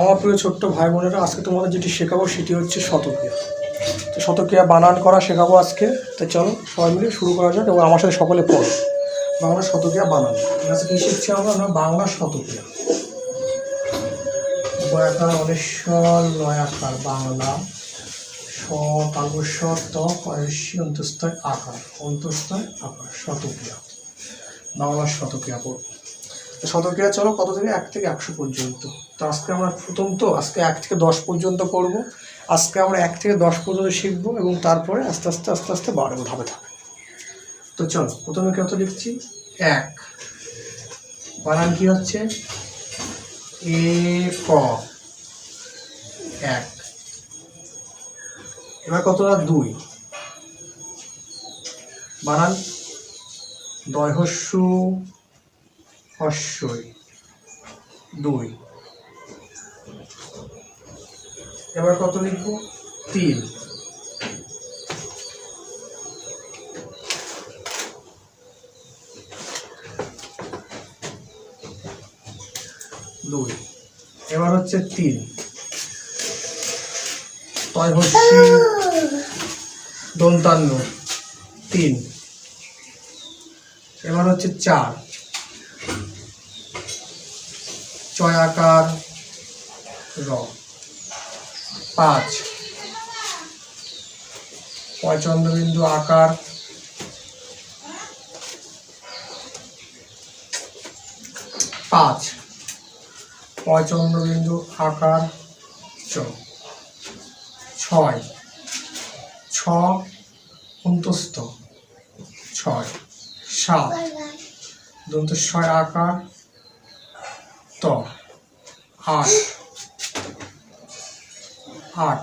আমার প্রিয় ছোট্ট ভাই বোনেরা, আজকে তোমাদের যেটি শেখাবো সেটি হচ্ছে শতক্রিয়া। তো শতক্রিয়া বানান করা শেখাবো আজকে। তো চলো সবাই মিলে শুরু করা যাক এবং আমার সাথে সকলে পড়ো। বাংলা শতক্রিয়া বানান। আজকে কী শিখছি আমরা? না, বাংলা শতক্রিয়া। বয়াকার অনেশ্বর, লয়াকার বাংলা। স তালবস্বর ত পয়সী অন্তস্থয় আকার। অন্তস্থয় আকার, শতক্রিয়া। বাংলা শতক্রিয়া পড়ব। শতক্রিয়া চলো কত থেকে? এক থেকে একশো পর্যন্ত। তো আজকে আমরা প্রথম তো, আজকে এক থেকে দশ পর্যন্ত করব। আজকে আমরা এক থেকে দশ পর্যন্ত শিখব এবং তারপরে আস্তে আস্তে আস্তে আস্তে বাড়বো ধাপে ধাপে। তো চলো, প্রথমে কত লিখছি? এক। বানান কি হচ্ছে? এ, ক। এক। এবার কতটা দুই? বানান দয়হস্যু হস্যই দুই। এবার কত লিখব? তিন। দুই। এবার হচ্ছে তিন। তয় হচ্ছে দন্তান্ন। তিন। এবার হচ্ছে চার। চয়াকার র। পাঁচ। পয়চন্দ্রবিন্দু আকার। পাঁচ। পয়চন্দ্রবিন্দু আকার চ। ছয়। ছ অন্তস্থ। ছয়। সাত। দন্তস্বয় আকার ত। আট আট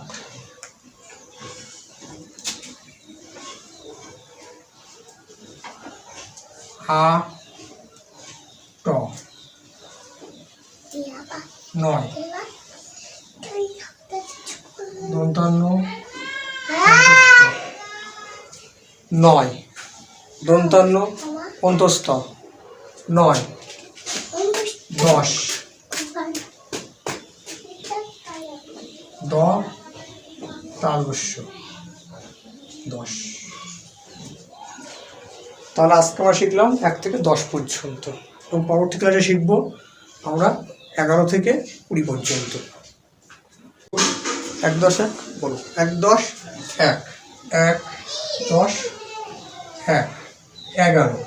আ ট নয় দন্তান্ন নয় দন্তান্ন অন্তস্থ নয় দশ দশ। তাহলে আজকে আমরা শিখলাম এক থেকে দশ পর্যন্ত। এবং পরবর্তী ক্লাসে শিখব আমরা এগারো থেকে কুড়ি পর্যন্ত। এক দশ এক, বলো। এক দশ এক। এক দশ এক। এগারো।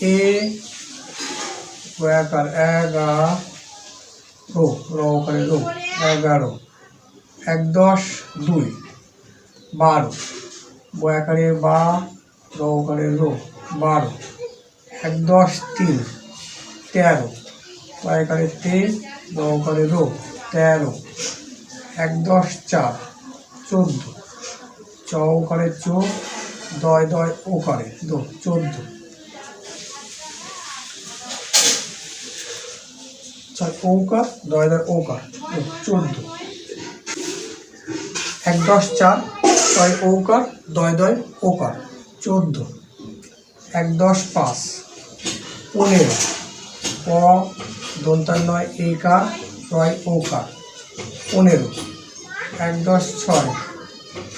এ গোয়াকার এগারো। রকারে রো এগারো। এক দশ, দুই। বারো। বয়াকারে বা রকারে রো, বারো। এক দশ, তিন। তেরো। বয়াকারে তে রকারে রো, তেরো। এক দশ, চার। চোদ্দ। চৌকারে চো, দয় দয় ওকারে দো, চোদ্দ। ঔকার দয় দয় ওকার চোদ্দ। এক দশ চার, ছয় ঔকার দয় দয় ওকার চোদ্দ। এক দশ পাঁচ, পনেরো। প দন্তান্নয় একার রয় ওকার পনেরো। এক দশ ছয়,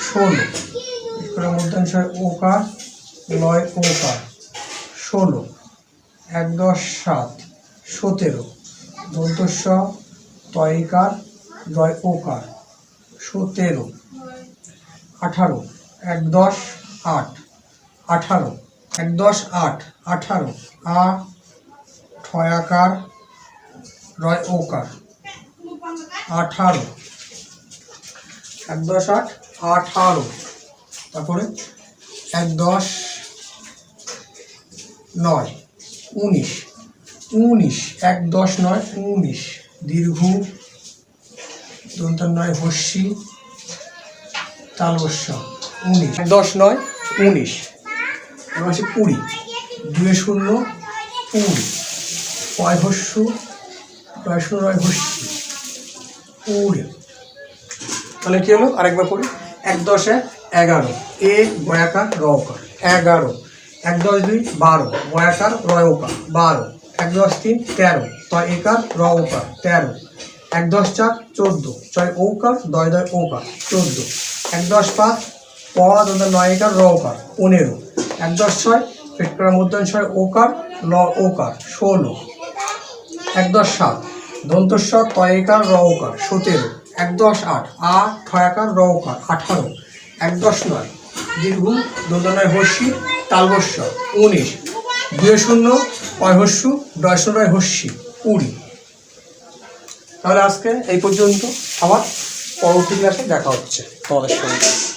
ষোলো। করে মধ্যাংশয় ওকার লয় ওকার ষোলো। এক দশ সাত, সতেরো। দন্তস্ব তয়িকার জয় ওকার সতেরো আঠারো। এক দশ, আট। আঠারো। এক দশ, আট। আঠারো। আ ঠয়াকার রয় ওকার আঠারো। এক দশ, আট। আঠারো। তারপরে এক দশ, নয়। উনিশ। উনিশ, এক দশ নয়, উনিশ। দীর্ঘ, দন্তার নয়, হস্যি, তালবস্য, উনিশ। এক দশ নয়, উনিশ। এবার হচ্ছে কুড়ি। দুয়ে শূন্য, কুড়ি। কয় হস্য কয় শূন্য নয়, হস্যি। কুড়ি। তাহলে কী হলো? আরেকবার পড়ি। এক দশে এগারো। এ বয়াকার রকার এগারো। এক দশ দুই, বারো। বয়াকার রয়কার বারো। এক দশ তিন তেরো তয় একার র ওকার, তেরো। এক দশ চার চোদ্দ, ছয় ঔকার দয় দয় ঔকার চোদ্দ। এক দশ পাঁচ প নয় একার র ওকার, পনেরো। এক দশ ছয় পেট করা ছয় ওকার, ল ওকার, ষোলো। এক দশ সাত দন্তস্বর তয়কার র ওকার, সতেরো। এক দশ আট আট ঠয়াকার র ওকার, আঠারো। এক দশ নয় দীর্ঘ দোদনায় হস্যি, তালবস্য, উনিশ। দুই শূন্য পয় হস্যু হস্যি কুড়ি তাহলে আজকে এই পর্যন্ত আবার পরবর্তী ক্লাসে দেখা হচ্ছে। তোমাদের সঙ্গে।